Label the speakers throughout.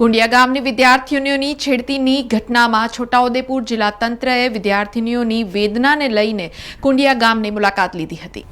Speaker 1: કુંડિયા ગામની વિદ્યાર્થીનીઓની છેડતીની ઘટનામાં છોટાઉદેપુર જિલ્લા તંત્રએ વિદ્યાર્થીનીઓની વેદનાને લઈને કુંડિયા ગામની મુલાકાત લીધી હતી.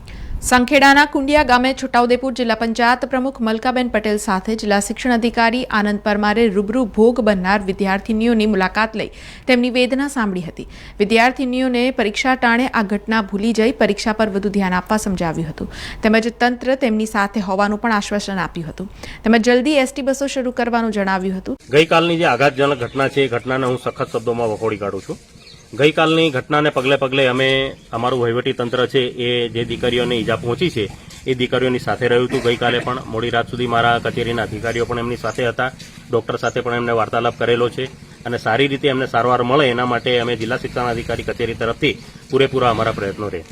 Speaker 1: સંખેડાના કુંડિયા ગામે છોટાઉદેપુર જિલ્લા પંચાયત પ્રમુખ મલકાબેન પટેલ સાથે જિલ્લા શિક્ષણ અધિકારી આનંદ પરમારે રૂબરૂ ભોગ બનનાર વિદ્યાર્થીનીઓની મુલાકાત લઈ તેમની વેદના સાંભળી હતી. વિદ્યાર્થીનીઓને પરીક્ષા ટાણે આ ઘટના ભૂલી જઈ પરીક્ષા પર વધુ ધ્યાન આપવા સમજાવ્યું હતું. તેમજ તંત્ર તેમની સાથે હોવાનું પણ આશ્વાસન આપ્યું હતું. તેમજ જલ્દી એસટી બસો શરૂ કરવાનું જણાવ્યું હતું.
Speaker 2: ગઈકાલની જે આઘાતજનક ઘટના છે, એ ઘટનાને હું સખત શબ્દોમાં વખોડી કાઢું છું. ગઈકાલની ઘટનાને પગલે પગલે અમે અમારું વહીવટી તંત્ર છે એ જે દીકરીઓને ઈજા પહોંચી છે, એ દીકરીઓની સાથે રહ્યું હતું. ગઈકાલે પણ મોડી રાત સુધી મારા કચેરીના અધિકારીઓ પણ એમની સાથે હતા. ડોક્ટર સાથે પણ એમને વાર્તાલાપ કરેલો છે અને સારી રીતે એમને સારવાર મળે એના માટે અમે જિલ્લા શિક્ષણ અધિકારી કચેરી તરફથી પૂરેપૂરા અમારા પ્રયત્નો રહે.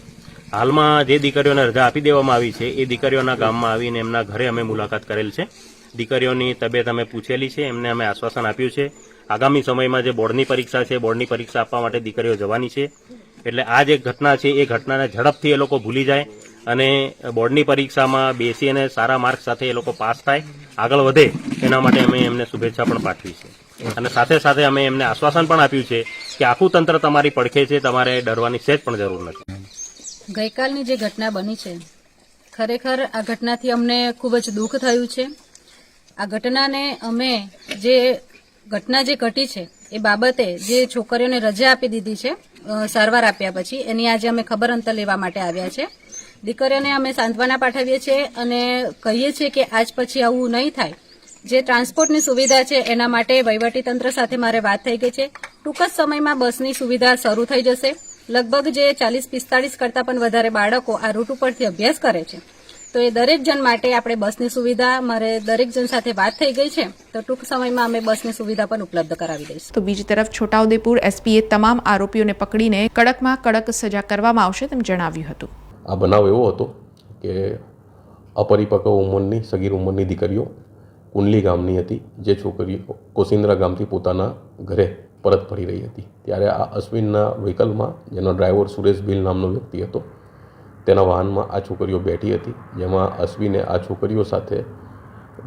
Speaker 2: હાલમાં જે દીકરીઓને રજા આપી દેવામાં આવી છે, એ દીકરીઓના ગામમાં આવીને એમના ઘરે અમે મુલાકાત કરેલ છે. દીકરીઓની તબિયત અમે પૂછેલી છે, એમને અમે આશ્વાસન આપ્યું છે. આગામી સમયમાં જે બોર્ડની પરીક્ષા છે, બોર્ડની પરીક્ષા આપવા માટે દીકરીઓ જવાની છે. એટલે આ જે ઘટના છે, એ ઘટનાને ઝડપથી એ લોકો ભૂલી જાય અને બોર્ડની પરીક્ષામાં બેસી અને સારા માર્ક સાથે એ લોકો પાસ થાય. આગળ વધે એના માટે અમે એમને શુભેચ્છા પણ પાઠવી છે. અને સાથે સાથે અમે એમને આશ્વાસન પણ આપ્યું છે કે આખું તંત્ર તમારી પડખે છે, તમારે ડરવાની સહેજ પણ જરૂર નથી.
Speaker 3: ગઈકાલની જે ઘટના બની છે, ખરેખર આ ઘટનાથી અમને ખૂબ જ દુઃખ થયું છે. આ ઘટનાને અમે જે ઘટના જે ઘટી છે, એ બાબતે જે છોકરીઓને રજા આપી દીધી છે સારવાર આપ્યા પછી, એની આજે અમે ખબર અંતર લેવા માટે આવ્યા છે. દીકરીઓને અમે સાંત્વના પાઠવીએ છીએ અને કહીએ છીએ કે આજ પછી આવું નહીં થાય. જે ટ્રાન્સપોર્ટની સુવિધા છે, એના માટે વહીવટીતંત્ર સાથે મારે વાત થઈ ગઈ છે. ટૂંક જ સમયમાં બસની સુવિધા શરૂ થઈ જશે. લગભગ જે ચાલીસ પિસ્તાળીસ કરતાં પણ વધારે બાળકો આ રૂટ ઉપરથી અભ્યાસ કરે છે. તો એ દરેક જણ માટે આપણે બસની સુવિધા મારે દરેક જણ સાથે વાત થઈ ગઈ છે તો ટૂંક સમયમાં અમે બસની સુવિધા પણ ઉપલબ્ધ કરાવી દઈશું.
Speaker 1: તો બીજી તરફ છોટાઉદેપુર એસપીએ તમામ આરોપીઓને પકડીને કડકમાં કડક સજા કરવામાં આવશે તેમ જણાવ્યું હતું.
Speaker 4: આ બનાવ એવો હતો કે અપરિપક્વ ઉંમરની સગીર ઉંમરની દીકરીઓ કુંડલી ગામની હતી જે છોકરીઓ કોસિન્દ્રા ગામથી પોતાના ઘરે પરત ફરી રહી હતી. ત્યારે આ અશ્વિનના વ્હીકલમાં જેનો ડ્રાઈવર સુરેશ બિલ નામનો વ્યક્તિ હતો તેના વાહનમાં આ છોકરીઓ બેઠી હતી, જેમાં અશ્વિને આ છોકરીઓ સાથે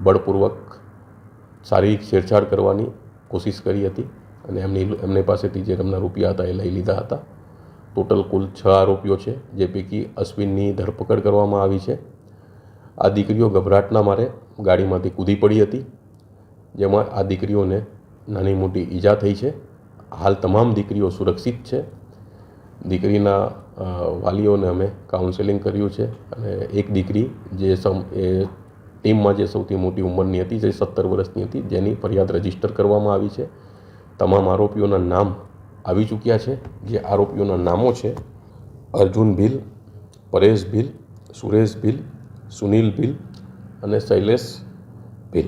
Speaker 4: બળપૂર્વક શારીરિક છેડછાડ કરવાની કોશિશ કરી હતી અને એમની એમની પાસેથી જે રમના રૂપિયા હતા એ લઈ લીધા હતા. ટોટલ કુલ છ આરોપીઓ છે, જે પૈકી અશ્વિનની ધરપકડ કરવામાં આવી છે. આ દીકરીઓ ગભરાટના મારે ગાડીમાંથી કૂદી પડી હતી, જેમાં આ દીકરીઓને નાની મોટી ઈજા થઈ છે. હાલ તમામ દીકરીઓ સુરક્ષિત છે. દીકરીના વાલીઓને અમે કાઉન્સેલિંગ કર્યું છે અને એક દીકરી જે સમ, એ ટીમમાં જે સૌથી મોટી ઉંમરની હતી, જે સત્તર વર્ષની હતી, જેની ફરિયાદ રજિસ્ટર કરવામાં આવી છે. તમામ આરોપીઓના નામ આવી ચૂક્યા છે. જે આરોપીઓના નામો છે અર્જુન ભીલ, પરેશ ભીલ, સુરેશ ભીલ, સુનિલ ભીલ અને શૈલેષ ભીલ.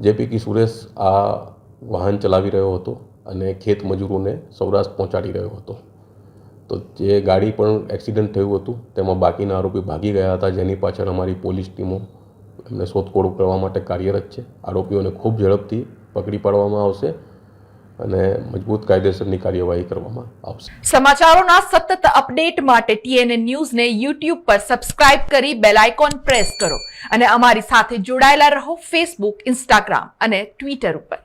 Speaker 4: જે પૈકી સુરેશ આ વાહન ચલાવી રહ્યો હતો અને ખેત મજૂરોને સૌરાષ્ટ્ર પહોંચાડી રહ્યો હતો. તો જે ગાડી પણ એક્સિડન્ટ થયું હતું, તેમાં બાકીના આરોપી ભાગી ગયા હતા, જેની પાછળ અમારી પોલીસ ટીમો એમને શોધખોળ કરવા માટે કાર્યરત છે. આરોપીઓને ખૂબ ઝડપથી પકડી પાડવામાં આવશે અને મજબૂત કાયદેસરની કાર્યવાહી કરવામાં આવશે.
Speaker 5: સમાચારોના સતત અપડેટ માટે ટીએનએ ન્યૂઝને યુટ્યુબ પર સબસ્ક્રાઇબ કરી બેલ આઇકોન પ્રેસ કરો અને અમારી સાથે જોડાયેલા રહો ફેસબુક ઇન્સ્ટાગ્રામ અને ટ્વિટર ઉપર.